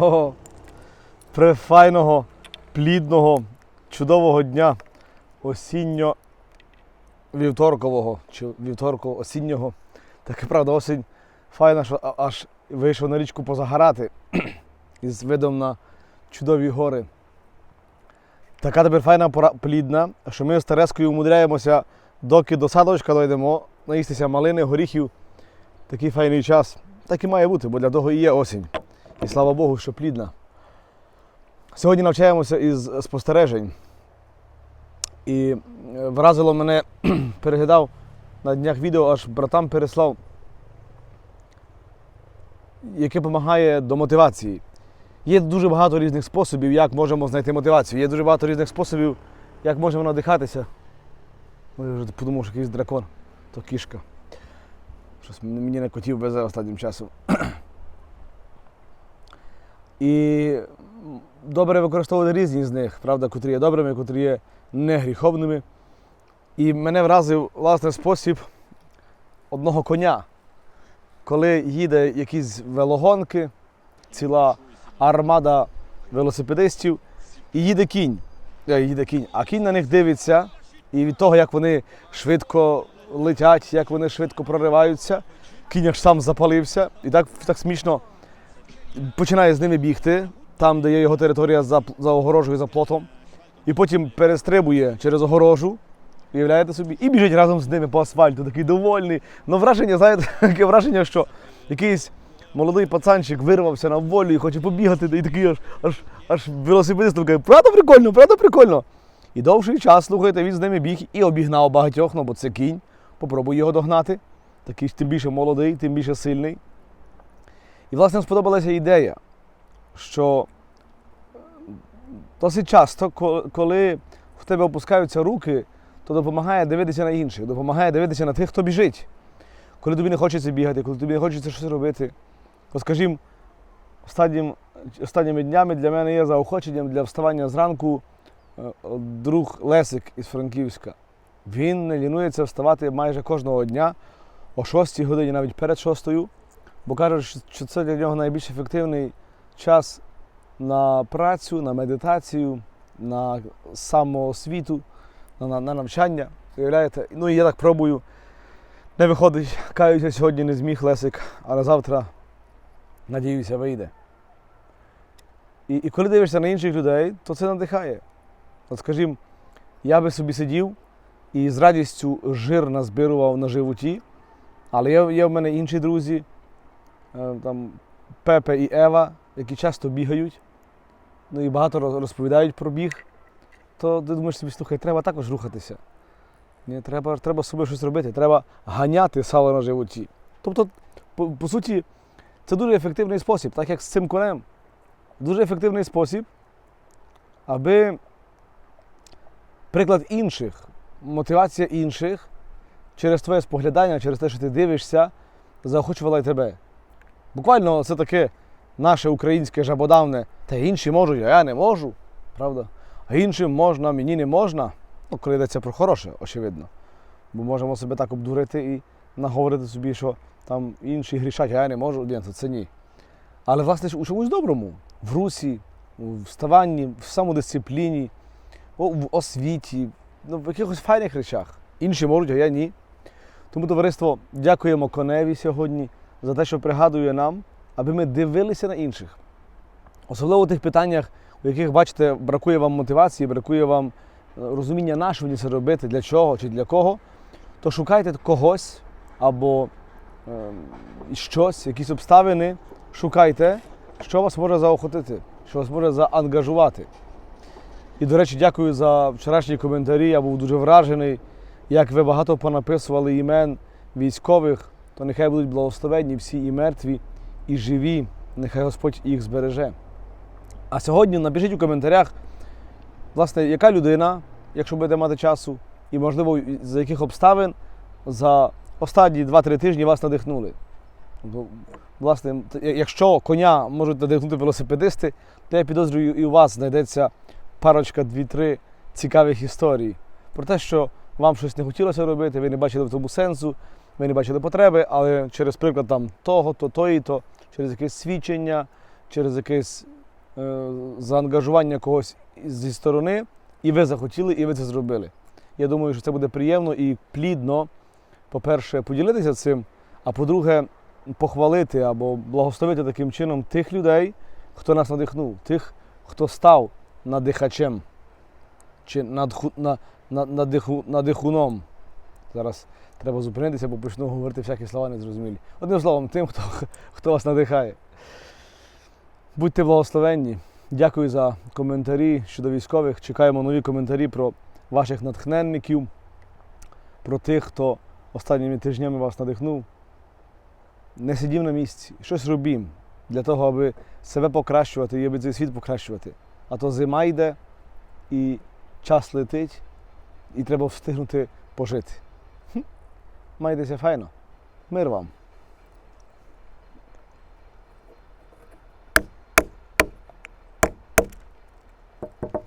О, префайного, плідного, чудового дня осінньо вівторкового чи вівторкового осіннього. Таке правда, осінь файна, що аж вийшов на річку позагорати із видом на чудові гори. Така тепер файна пора плідна, що ми з Терескою умудряємося, доки до садочка дойдемо, наїстися малини, горіхів. Такий файний час. Так і має бути, бо для того і є осінь. І слава Богу, що плідна. Сьогодні навчаємося із спостережень. І е, вразило мене, переглядав на днях відео, аж братам переслав, яке допомагає до мотивації. Є дуже багато різних способів, як можемо знайти мотивацію. Є дуже багато різних способів, як можемо надихатися. Ой, Я вже подумав, що якийсь дракон, то кішка. Щось мені не котів везе останнім часом. І добре використовувати різні з них, правда, котрі є добрими, котрі є не гріховними. І мене вразив власне спосіб одного коня, коли їде якісь велогонки, ціла армада велосипедистів, і їде кінь. Е, Їде кінь, а кінь на них дивиться, і від того, як вони швидко летять, як вони швидко прориваються, кінь аж сам запалився, і так, так смішно починає з ними бігти, там, де є його територія за, за огорожею, за плотом, і потім перестрибує через огорожу, уявляєте собі, і біжить разом з ними по асфальту, такий довольний. Ну, враження, знаєте, таке враження, що якийсь молодий пацанчик вирвався на волю і хоче побігати, і такий аж, аж, аж велосипедист каже, правда прикольно, правда прикольно. І довший час, слухайте, він з ними біг і обігнав багатьох, ну бо це кінь. Попробуй його догнати. Такий ж тим більше молодий, тим більше сильний. І, власне, сподобалася ідея, що досить часто, коли в тебе опускаються руки, то допомагає дивитися на інших, допомагає дивитися на тих, хто біжить. Коли тобі не хочеться бігати, коли тобі не хочеться щось робити. То, скажімо, останнім, останніми днями для мене є заохоченням для вставання зранку е, друг Лесик із Франківська. Він не лінується вставати майже кожного дня о 6 годині, навіть перед 6, бо каже, що- це для нього найбільш ефективний час на працю, на медитацію, на самоосвіту, на, на, на навчання. Уявляєте? Ну і я так пробую. Не виходить, каюся, сьогодні не зміг Лесик, але завтра, надіюся, вийде. І, і коли дивишся на інших людей, то це надихає. От скажімо, я би собі сидів і з радістю жир назбирував на животі, але є, є в мене інші друзі, там Пепе і Ева, які часто бігають, ну і багато розповідають про біг, то ти думаєш собі, слухай, треба також рухатися. Ні, треба, треба з собою щось робити, треба ганяти сало на животі. Тобто, по, по суті, це дуже ефективний спосіб, так як з цим конем. Дуже ефективний спосіб, аби приклад інших, мотивація інших через твоє споглядання, через те, що ти дивишся, заохочувала й тебе. Буквально це таке наше українське жабодавне, та інші можуть, а я не можу. Правда? А іншим можна, мені не можна. Ну, коли йдеться про хороше, очевидно. Бо можемо себе так обдурити і наговорити собі, що там інші грішать, а я не можу, ні, це ні. Але власне у чомусь доброму, в русі, в вставанні, в самодисципліні, в освіті, ну, в якихось файних речах. Інші можуть, а я ні. Тому, товариство, дякуємо коневі сьогодні за те, що пригадує нам, аби ми дивилися на інших. Особливо у тих питаннях, у яких, бачите, бракує вам мотивації, бракує вам е, розуміння, на що мені це робити, для чого чи для кого, то шукайте когось або е, щось, якісь обставини, шукайте, що вас може заохотити, що вас може заангажувати. І, до речі, дякую за вчорашні коментарі. Я був дуже вражений, як ви багато понаписували імен військових, то нехай будуть благословенні всі і мертві, і живі, нехай Господь їх збереже. А сьогодні напишіть у коментарях, власне, яка людина, якщо будете мати часу, і, можливо, за яких обставин за останні 2-3 тижні вас надихнули. Власне, якщо коня можуть надихнути велосипедисти, то я підозрюю, і у вас знайдеться парочка, дві-три цікавих історій про те, що вам щось не хотілося робити, ви не бачили в тому сенсу, ви не бачили потреби, але через приклад там того, то, тої, то, через якесь свідчення, через якесь е, заангажування когось зі сторони, і ви захотіли, і ви це зробили. Я думаю, що це буде приємно і плідно, по-перше, поділитися цим, а по-друге, похвалити або благословити таким чином тих людей, хто нас надихнув, тих, хто став надихачем чи надху, на, на, надиху, надихуном. Зараз треба зупинитися, бо почну говорити всякі слова незрозумілі. Одним словом, тим, хто, хто вас надихає. Будьте благословенні. Дякую за коментарі щодо військових. Чекаємо нові коментарі про ваших натхненників, про тих, хто останніми тижнями вас надихнув. Не сидів на місці, щось робім для того, аби себе покращувати і аби цей світ покращувати. А то зима йде і час летить, і треба встигнути пожити. Майте се файно. Мир вам. you